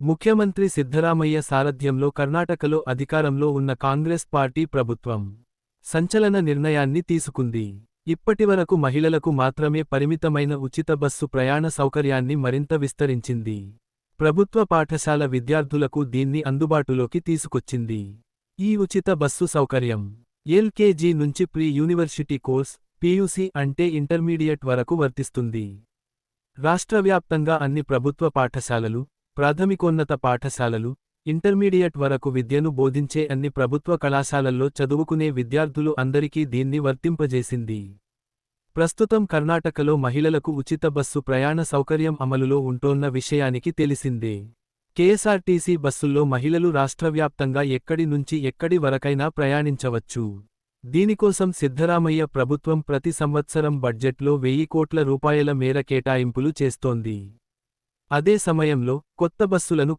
ముఖ్యమంత్రి సిద్ధరామయ్య సారథ్యంలో కర్ణాటకలో అధికారంలో ఉన్న కాంగ్రెస్ పార్టీ ప్రభుత్వం సంచలన నిర్ణయాన్ని తీసుకుంది. ఇప్పటివరకు మహిళలకు మాత్రమే పరిమితమైన ఉచిత బస్సు ప్రయాణ సౌకర్యాన్ని మరింత విస్తరించింది. ప్రభుత్వ పాఠశాల విద్యార్థులకు దీన్ని అందుబాటులోకి తీసుకొచ్చింది. ఈ ఉచిత బస్సు సౌకర్యం ఎల్కేజీ నుంచి ప్రీ యూనివర్సిటీ కోర్స్ పీయూసీ అంటే ఇంటర్మీడియట్ వరకు వర్తిస్తుంది. రాష్ట్రవ్యాప్తంగా అన్ని ప్రభుత్వ పాఠశాలలు ప్రాథమికోన్నత పాఠశాలలు ఇంటర్మీడియట్ వరకు విద్యను బోధించే అన్ని ప్రభుత్వ కళాశాలల్లో చదువుకునే విద్యార్థులు అందరికీ దీన్ని వర్తింపజేసింది. ప్రస్తుతం కర్ణాటకలో మహిళలకు ఉచిత బస్సు ప్రయాణ సౌకర్యం అమలులో ఉంటోన్న విషయానికి తెలిసిందే. కేఎస్ఆర్టీసీ బస్సుల్లో మహిళలు రాష్ట్రవ్యాప్తంగా ఎక్కడి నుంచి ఎక్కడి వరకైనా ప్రయాణించవచ్చు. దీనికోసం సిద్ధరామయ్య ప్రభుత్వం ప్రతి సంవత్సరం బడ్జెట్లో వెయ్యి కోట్ల రూపాయల మేర కేటాయింపులు చేస్తోంది. అదే సమయంలో కొత్త బస్సులను